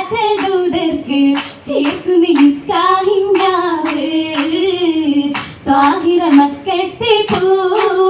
തിരുതാറ്റൽ ദൂതർക്ക് ചേർക്കുന്ന നിക്കാഹിന്നാവ് താഹിറ മക്കത്തെ പൂവ്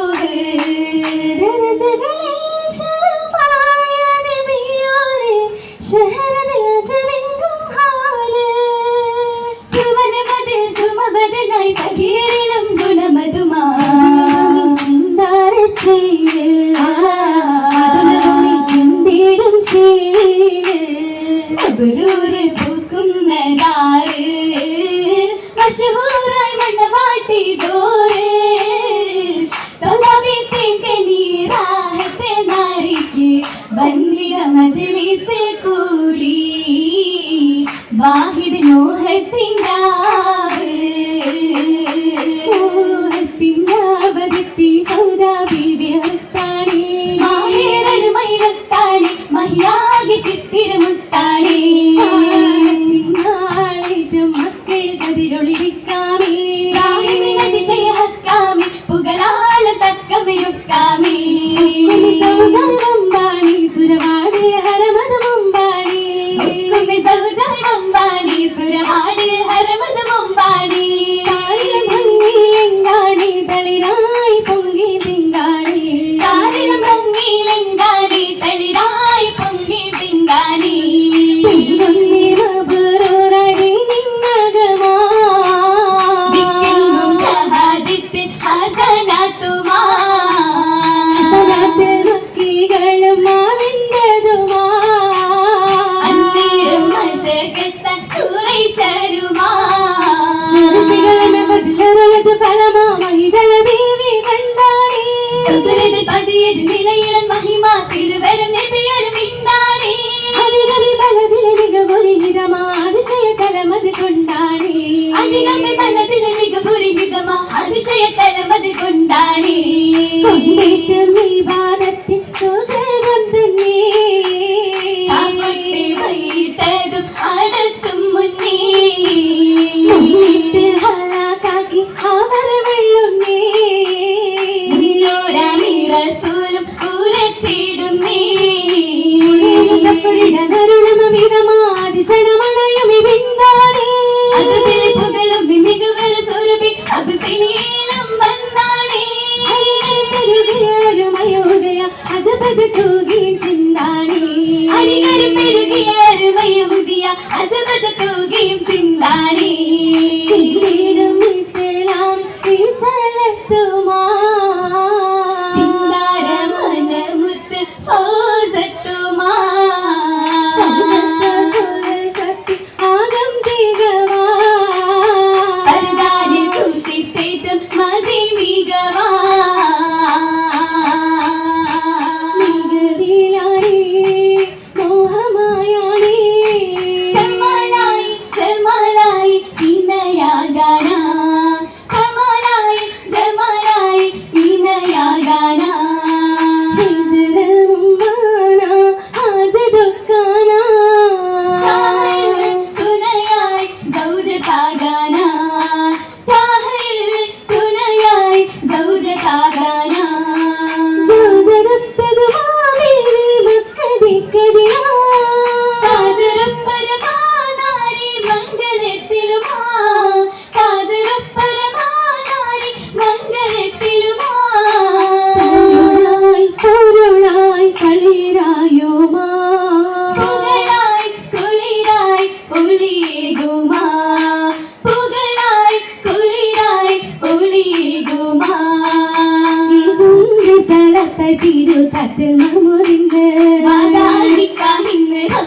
சுகத்து பலமா மகிதல தேவி கண்டானே. சுகரது பதியது நிலையுடன் மகிமா திருவரும் நெபியரும் இந்தானே அதிகரி பலதில மிக ஒரு இதமா அதிசய கலமது கொண்டானே. റസൂലും പൂരത്തിടുന്നേ അതിൽ പുകളും മികവര സുരഭി അഭിസിനീലം വന്നാണേ. അരികരും പെരുകിയ അരുമയുതിയ അജബത് തൂകിയും ചിന്താണേ. ചിന്താര ಕಾಗ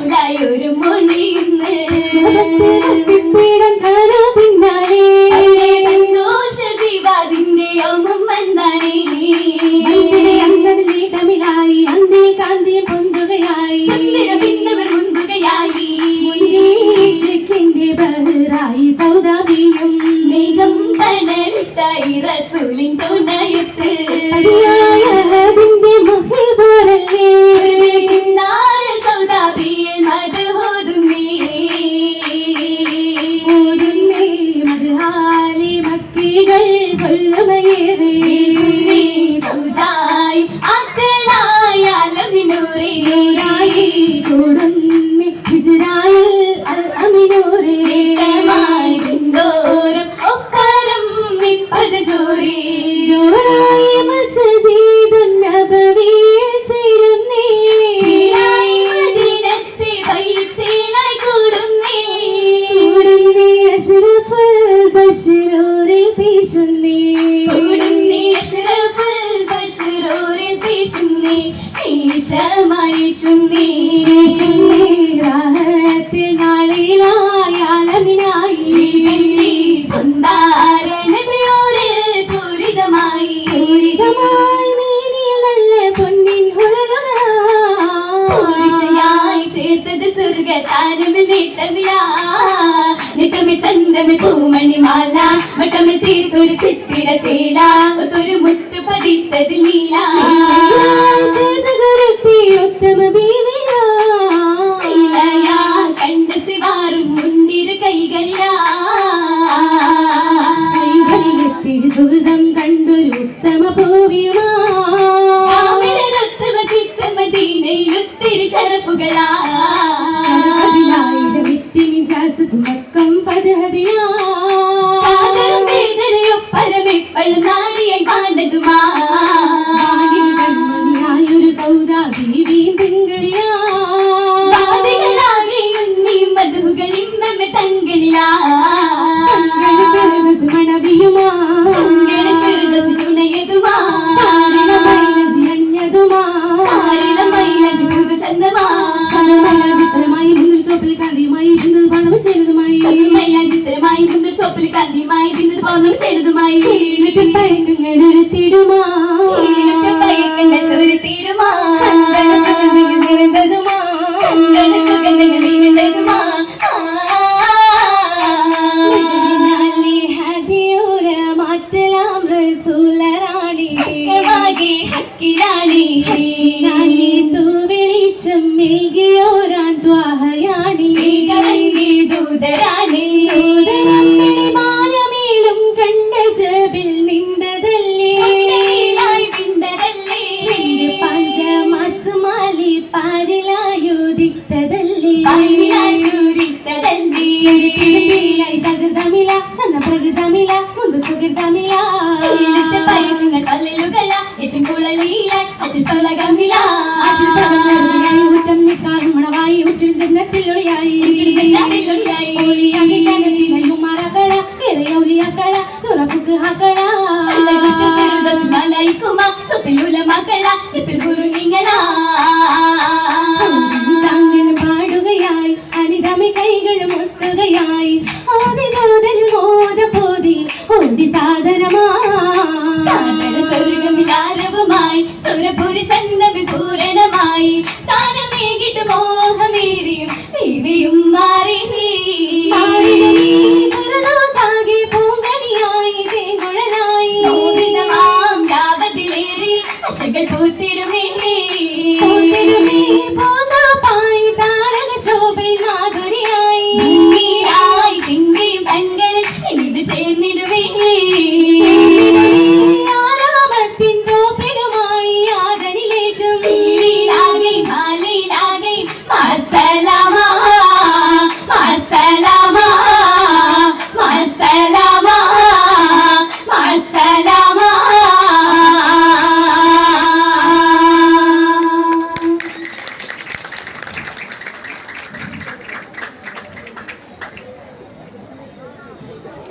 ഒരു മൊഴിന്ന് സന്തോഷ ദീപാജിന്റെ ഒന്നും വന്നാണേ. അന്നതിലേട്ടമിലായി അന്തേ കാന്തിയെ പൊന്തുകയായി. പിന്നവർ മുന്തുകയായി ബഹറായി സൗദാബിയും മേഘം കടലിട്ടായി റസൂലിൻ തുണയത്ത് Hello. ഈശമയേശും നീ ഒത്തൊരു മുത്ത് പതിത്തതിൽ നീല ചേതകരത്തി ഉത്തമ ബീവിയാ. ഇലയാ കണ്ട സിവാറും മുന്നിരു കൈകളിലാ. കൈകളിലെത്തിരി സുഹൃതം കണ്ടൊരു ഉത്തമ പൂവിയുമാ കാമിലരൊത്തമ സിത്തമ ദീനയിലൊത്തിരി ഷറഫുകളാ. வெள்ளும் நாடியை காண்டதுமா പൗർണമി ചെയ്തതുമായി ചീലത്തിൽ പയക്കങ്ങൾ ഉരുത്തിടുമാ ചീലത്തെ പയക്കണ്ട ചുരുത്തിയിടുമാ. ചന്ദന സുഗന്ധങ്ങൾ നിറഞ്ഞതുമാ. ചന്ദന സുഗന്ധങ്ങൾ മാറ്റലാം ഹക്കിലാണി. തൂ വെളിച്ചം മേകിയോരാൻ ദ്വാഹയാണി. ദൂതരാണി. തകർതമില ചന്ദ്രപ്രകൃതമില മുന്തു സുഖിതമില ചീലത്തെ പയക്കങ്ങൾ പല്ലലുകള എറ്റും കുളലീല അതിൽ പലകമില ഊറ്റം നിൽക്കാൻ മണവായി ഉറ്റിൻ ജന്നത്തിലൊളിയായി ജന്നത്തിലൊളിയായി. മറകള ഇറയൗലിയാക്കള നുറഫുക്ക് ഹാക്കള മലൈക്കുമ സുഫിലുലമക്കള എപ്പിൽ കുറുനിങ്ങളാ സാങ്കനം പാടുകയായി അനിതമി കൈകൾ മുട്ടുകയായി. ആദിദൂതൻ മോദപോതി ഓതി സാധനമാ സാഗര സ്വർഗമിലാരവുമായി സൗരപുരി ചന്ദമി പൂരണമായി താനമേകിട്ട് മോഹമേറിയും ദേവിയും മാറി. നീ.